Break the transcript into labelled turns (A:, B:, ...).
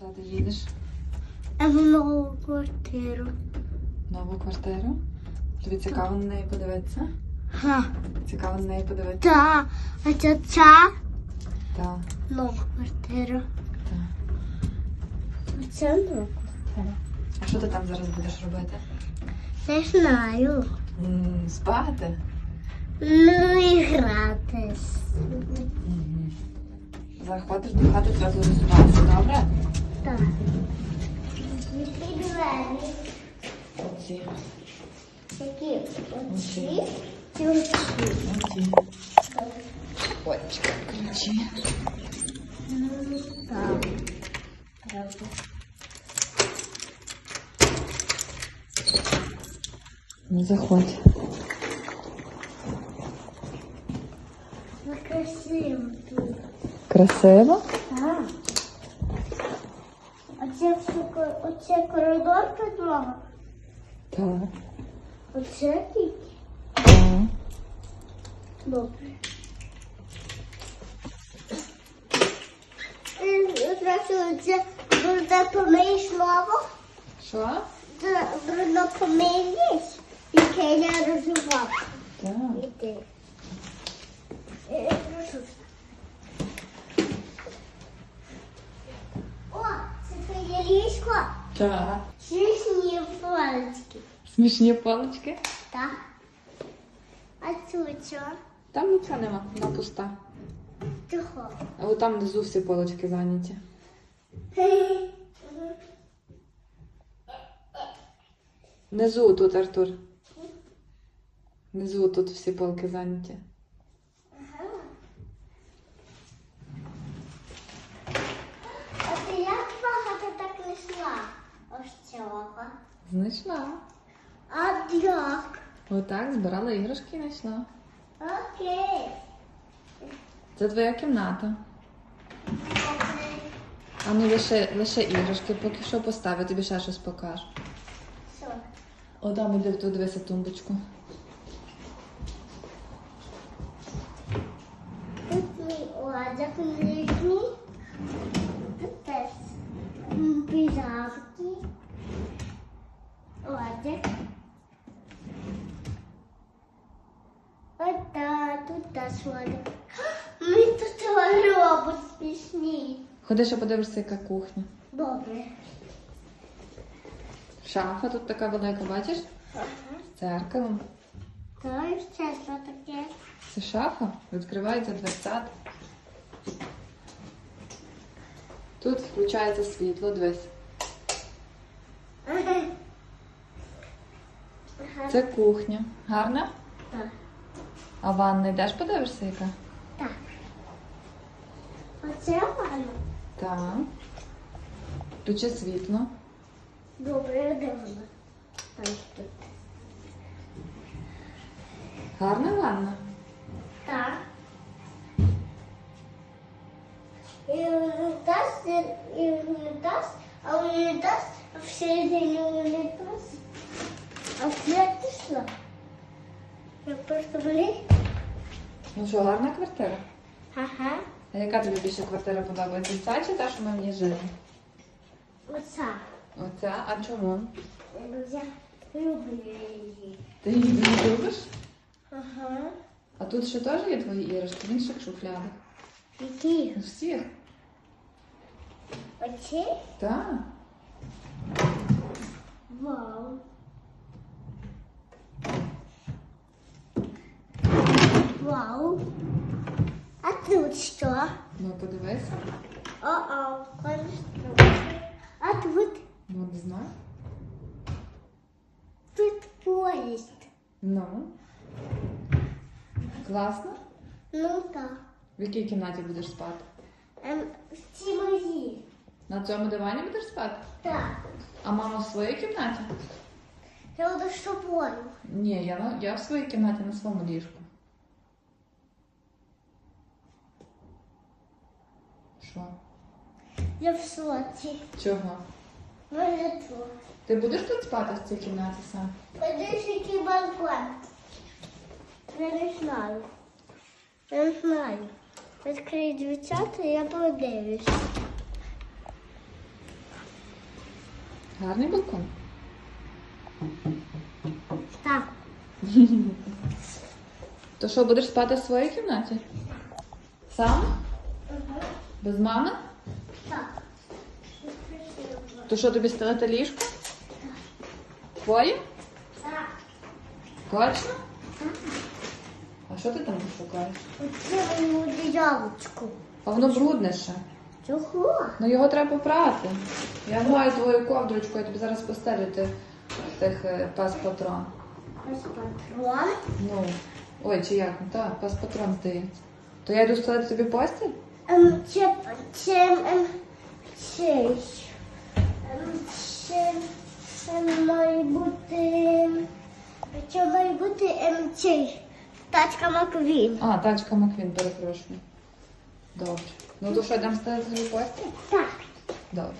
A: Куди ти їдеш?
B: В нову квартиру.
A: Нову квартиру? Тобі цікаво на неї подивитися?
B: Ха.
A: Цікаво на неї подивитися?
B: Та, а це ця
A: Так.
B: нова квартира.
A: Так.
B: Це нова.
A: А що ти там зараз будеш робити?
B: Не знаю.
A: М, Спати?
B: Ну і гратись.
A: Заходиш до хати, зразу розсуватися, добре?
B: Так. Які двері?
A: Оці.
B: Які?
A: Оці.
B: Чи оці?
A: Оці. Ой, ключі.
B: Так. Правда.
A: Ну, заходь.
B: Красиво тут.
A: Красиво?
B: Так. Оце, все, ко- оце коридор підлога.
A: Так.
B: Оце тільки.
A: Так.
B: Добре. Ти одразу це брудно помиєш мову,
A: Що?
B: це брудно помиєш, яке я розвивав.
A: Так.
B: Іди. Е, прошу. О, це ліжко.
A: Так.
B: Смішні палички.
A: Смішні палички?
B: Так. А тут що?
A: Там нічого нема, вона пуста.
B: Тихо.
A: А от там внизу всі полочки зайняті. Внизу тут, Артур. Внизу тут всі полки зайняті.
B: А ти як багато так несла? Ось цього.
A: Знайшла.
B: А як?
A: Отак збирала іграшки і знайшла.
B: Окей.
A: Це твоя кімната. А ну лише, лише іграшки, поки що поставлю, тобі ще щось покажу.
B: Що?
A: О, там іди в ту дивися тумбочку.
B: Тут мій одяг нижній. Тут теж м, піжамки. Одяг. Ота, тут теж одяг. Ми тут робот смішний.
A: Ходи ще подивишся, яка кухня.
B: Добре.
A: Шафа тут така велика, бачиш?
B: Ага.
A: З Дзеркалом.
B: То і ще що таке?
A: Це шафа, відкривається дверцят. Тут включається світло, дивись.
B: Ага. Ага.
A: Це кухня. Гарна?
B: Так.
A: А ванна йдеш подивишся, яка?
B: Так. Оце ванна.
A: Так. Включи світло.
B: Добре? Там тут.
A: Гарна ванна.
B: Так. І унітаз, і унітаз, а унітаз, всередині унітаз. А пішло. Я просто блін.
A: Ну що, гарна квартира?
B: Ага.
A: А яка тобі більше квартира подобається? Ця чи та, що ми в ній жили?
B: Оця.
A: Оця? А чому?
B: Я люблю її.
A: Ти її дуже любиш?
B: Ага.
A: А тут ще теж є твої іграшки в інших шуфлядах.
B: Які?
A: У всіх.
B: Оці?
A: Так.
B: Вау. А тут що?
A: Ну подивися.
B: О-о, конструкція. А тут,
A: Ну, не знаю.
B: тут поїзд.
A: Ну. Класно?
B: Ну так.
A: В якій кімнаті будеш спати?
B: Ем, в цій мої.
A: На цьому дивані будеш спати?
B: Так.
A: А мама в своїй кімнаті?
B: Я буду з тобою.
A: Ні, я, на- я в своїй кімнаті на своєму ліжку. Що?
B: Я в соці.
A: Чого?
B: Може тут.
A: Ти будеш тут спати в цій кімнаті сам?
B: Подивись, який балкон. Я не знаю. Я не знаю. Відкрий дівчата, я подивлюсь.
A: Гарний балкон.
B: Так.
A: То що, будеш спати в своїй кімнаті? Сам? Без мами?
B: Так.
A: То що тобі стелити ліжко? Твоє?
B: Так.
A: Точно? А що ти там шукаєш?
B: Оце мені яблучко.
A: А воно брудне ще.
B: Чого?
A: Ну його треба попрати. Я маю твою ковдрочку, я тобі зараз постелю тих, тих е, пес патрон.
B: Ось патрон.
A: Ну, ой, чи як? Так, пес патрон здається. То я йду стелити тобі постіль?
B: Ем, це, це, ем, цей. Ем, це, це має бути, це має бути, ем, цей. Тачка Маквін.
A: А, тачка Маквін, перепрошую. Добре. Ну то що, йдемо ставити тобі постіль?
B: Так.
A: Добре.